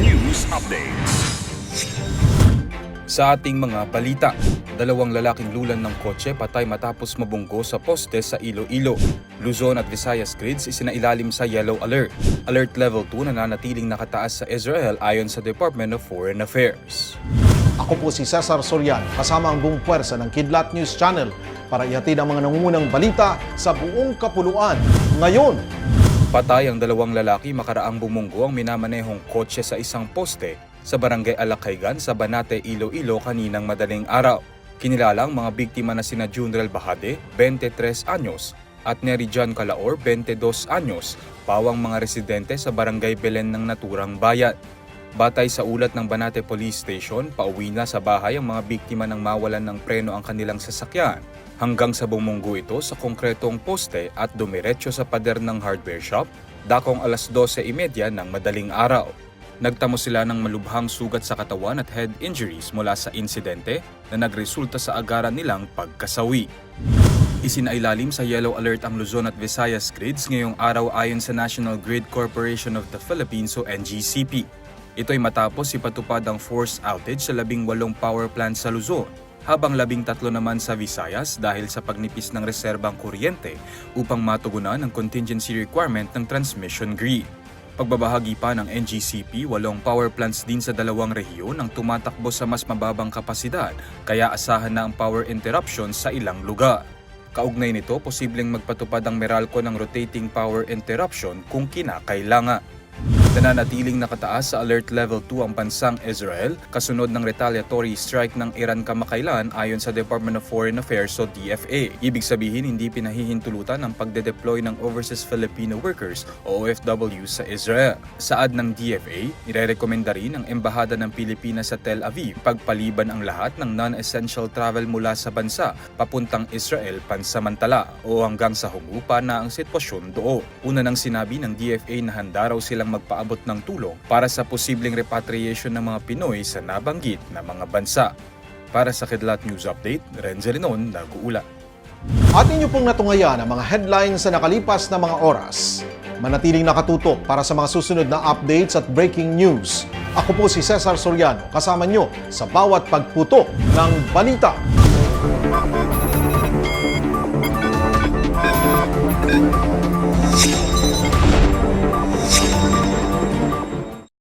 News Updates. Sa ating mga balita, dalawang lalaking lulan ng kotse patay matapos mabunggo sa poste sa Iloilo. Luzon at Visayas grids isinailalim sa yellow alert. Alert level 2 nananatiling nakataas sa Israel ayon sa Department of Foreign Affairs. Ako po si Cesar Sorian, kasama ang buong puwersa ng Kidlat News Channel para ihatid ang mga nangungunang balita sa buong kapuluan. Ngayon, Patay ang dalawang lalaki makaraang bumunggo ang minamanehong kotse sa isang poste sa barangay Alacaygan sa Banate, Iloilo kaninang madaling araw. Kinilala ang mga biktima na sina Junrel Bahade, 23 anyos, at Neri John Calaor, 22 anyos, pawang mga residente sa barangay Belen ng naturang bayan. Batay sa ulat ng Banate Police Station, pauwi na sa bahay ang mga biktima nang mawalan ng preno ang kanilang sasakyan hanggang sa bumunggo ito sa konkretong poste at dumiretso sa pader ng hardware shop dakong alas 12.30 ng madaling araw. Nagtamo sila ng malubhang sugat sa katawan at head injuries mula sa insidente na nagresulta sa agaran nilang pagkasawi. Isinailalim sa yellow alert ang Luzon at Visayas grids ngayong araw ayon sa National Grid Corporation of the Philippines o NGCP. Ito'y matapos ipatupad ang forced outage sa labing walong power plant sa Luzon, habang labing tatlo naman sa Visayas dahil sa pagnipis ng reserbang kuryente upang matugunan ang contingency requirement ng transmission grid. Pagbabahagi pa ng NGCP, walong power plants din sa dalawang rehiyon ang tumatakbo sa mas mababang kapasidad kaya asahan na ang power interruption sa ilang lugar. Kaugnay nito, posibleng magpatupad ang Meralco ng rotating power interruption kung kinakailangan. Nananatiling nakataas sa Alert Level 2 ang bansang Israel kasunod ng retaliatory strike ng Iran kamakailan ayon sa Department of Foreign Affairs o DFA. Ibig sabihin hindi pinahihintulutan ang pagde-deploy ng Overseas Filipino Workers o OFW sa Israel. Saad ng DFA, irerekomenda rin ng Embahada ng Pilipinas sa Tel Aviv pagpaliban ang lahat ng non-essential travel mula sa bansa papuntang Israel pansamantala o hanggang sa humupa na ang sitwasyon doon. Una nang sinabi ng DFA na handa raw silang magpaabot ng tulong para sa posibleng repatriation ng mga Pinoy sa nabanggit na mga bansa. Para sa Kidlat News Update, Renzo Renon, nag-uula. at inyo pong natungayan ang mga headlines sa nakalipas na mga oras. Manatiling nakatutok para sa mga susunod na updates at breaking news. Ako po si Cesar Soriano, kasama nyo sa bawat pagputok ng balita.